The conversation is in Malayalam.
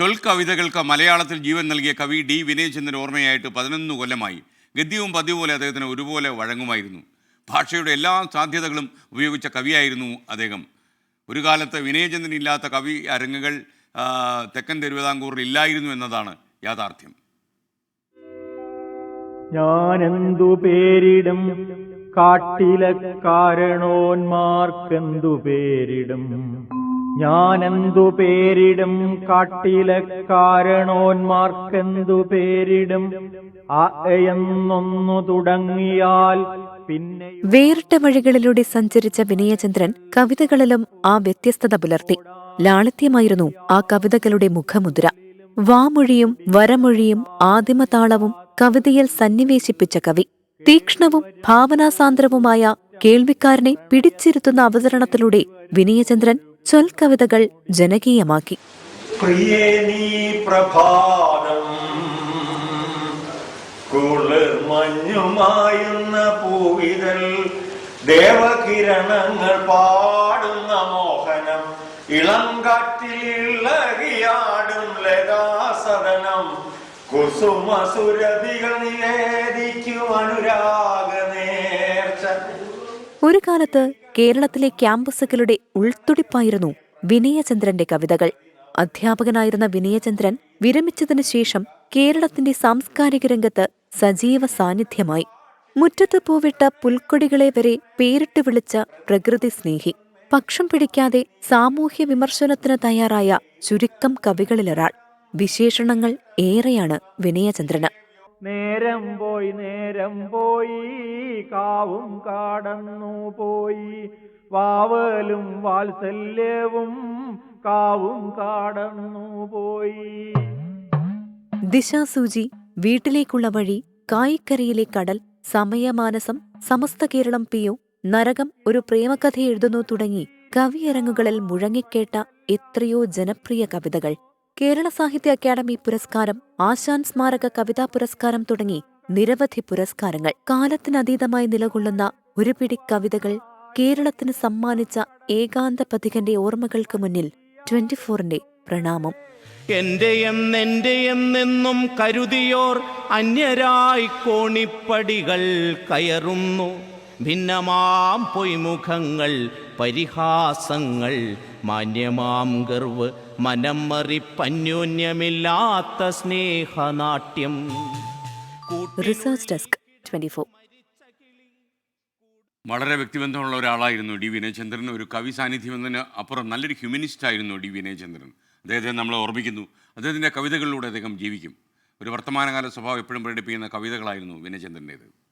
കവിതകൾക്ക് മലയാളത്തിൽ ജീവൻ നൽകിയ കവി ഡി വിനയചന്ദ്രൻ ഓർമ്മയായിട്ട് പതിനൊന്ന് കൊല്ലമായി. ഗദ്യവും പതിവ് പോലെ അദ്ദേഹത്തിന് ഒരുപോലെ വഴങ്ങുമായിരുന്നു. ഭാഷയുടെ എല്ലാ സാധ്യതകളും ഉപയോഗിച്ച കവിയായിരുന്നു അദ്ദേഹം. ഒരു കാലത്ത് വിനയചന്ദ്രൻ ഇല്ലാത്ത കവി അരങ്ങുകൾ തെക്കൻ തിരുവിതാംകൂറിൽ ഇല്ലായിരുന്നു എന്നതാണ് യാഥാർത്ഥ്യം. ഞാനെന്തു പേരിടും? കാട്ടിലെ കാരണോന്മാർക്കെന്തു പേരിടും? ഞാനെന്തു പേരിടും? കാട്ടിലെ കാരണോന്മാർക്കെന്തു പേരിടും എന്നൊന്നു തുടങ്ങിയാൽ പിന്നെ വേറിട്ട വഴികളിലൂടെ സഞ്ചരിച്ച വിനയചന്ദ്രൻ കവിതകളിലും ആ വ്യത്യസ്തത പുലർത്തി. ലാളിത്യമായിരുന്നു ആ കവിതകളുടെ മുഖമുദ്ര. വാമൊഴിയും വരമൊഴിയും ആദിമതാളവും കവിതയിൽ സന്നിവേശിപ്പിച്ച കവി. തീക്ഷ്ണവും ഭാവനാസാന്ദ്രവുമായ കേൾവിക്കാരനെ പിടിച്ചിരുത്തുന്ന അവതരണത്തിലൂടെ വിനയചന്ദ്രൻ ചൊൽക്കവിതകൾ ജനകീയമാക്കി. പ്രിയേ ദേവകിരണങ്ങൾ പാടുന്ന മോഹനം ഇളം കാറ്റിൽ ലതാസദനം കുസുമസുരതികൾ നിവേദിക്കും അനുരാഗ നേർച്ച. ഒരു കാലത്ത് കേരളത്തിലെ ക്യാമ്പസുകളുടെ ഉൾത്തുടിപ്പായിരുന്നു വിനയചന്ദ്രന്റെ കവിതകൾ. അധ്യാപകനായിരുന്ന വിനയചന്ദ്രൻ വിരമിച്ചതിനു ശേഷം കേരളത്തിന്റെ സാംസ്കാരിക രംഗത്ത് സജീവ സാന്നിധ്യമായി. മുറ്റത്ത് പൂവിട്ട പുൽക്കൊടികളെ വരെ പേരിട്ട് വിളിച്ച പ്രകൃതി സ്നേഹി. പക്ഷം പിടിക്കാതെ സാമൂഹ്യ വിമർശനത്തിന് തയ്യാറായ ചുരുക്കം കവികളിലൊരാൾ. വിശേഷണങ്ങൾ ഏറെയാണ് വിനയചന്ദ്രന്. നേരം പോയി നേരം പോയി കാവും കാടന്നു പോയി. വാവലും വാത്സല്യവും കാവും കാടന്നു പോയി. ദിശാസൂചി വീട്ടിലേക്കുള്ള വഴി കായിക്കരയിലെ കടൽ സമയമാനസം സമസ്ത കേരളം പിയു നരകം ഒരു പ്രേമകഥ എഴുതുന്നു തുടങ്ങി കവിയരങ്ങുകളിൽ മുഴങ്ങിക്കേട്ട എത്രയോ ജനപ്രിയ കവിതകൾ. കേരള സാഹിത്യ അക്കാദമി പുരസ്കാരം ആശാൻ സ്മാരക കവിതാ പുരസ്കാരം തുടങ്ങി നിരവധി പുരസ്കാരങ്ങൾ. കാലത്തിനതീതമായി നിലകൊള്ളുന്ന ഒരു പിടി കവിതകൾ കേരളത്തിന് സമ്മാനിച്ച ഏകാന്ത പഥികന്റെ ഓർമ്മകൾക്ക് മുന്നിൽ ട്വന്റി ഫോറിന്റെ പ്രണാമം. എന്റെയും നിന്റെയും നിന്നും കരുതിയോർ അന്യരായി കോണിപ്പടികൾ കയറുന്നു. ഭിന്നമാം പൊയ്മുഖങ്ങൾ പരിഹാസങ്ങൾ മാന്യമാം ഗർവ് മനം മറിപ്പന്യോന്യമില്ലാത്ത സ്നേഹനാട്യം. റിസർച്ച് ഡെസ്ക് ട്വന്റി ഫോർ വളരെ വ്യക്തിബന്ധമുള്ള ഒരാളായിരുന്നു ഡി വിനയചന്ദ്രൻ ഒരു കവി സാന്നിധ്യം എന്നതിന് അപ്പുറം നല്ലൊരു ഹ്യൂമനിസ്റ്റ് ആയിരുന്നു ഡി വിനയചന്ദ്രൻ അദ്ദേഹത്തെ നമ്മൾ ഓർമ്മിക്കുന്നു. അദ്ദേഹത്തിന്റെ കവിതകളിലൂടെ അദ്ദേഹം ജീവിക്കും. ഒരു വർത്തമാനകാല സ്വഭാവം എപ്പോഴും പ്രകടിപ്പിക്കുന്ന കവിതകളായിരുന്നു വിനയചന്ദ്രന്റേത്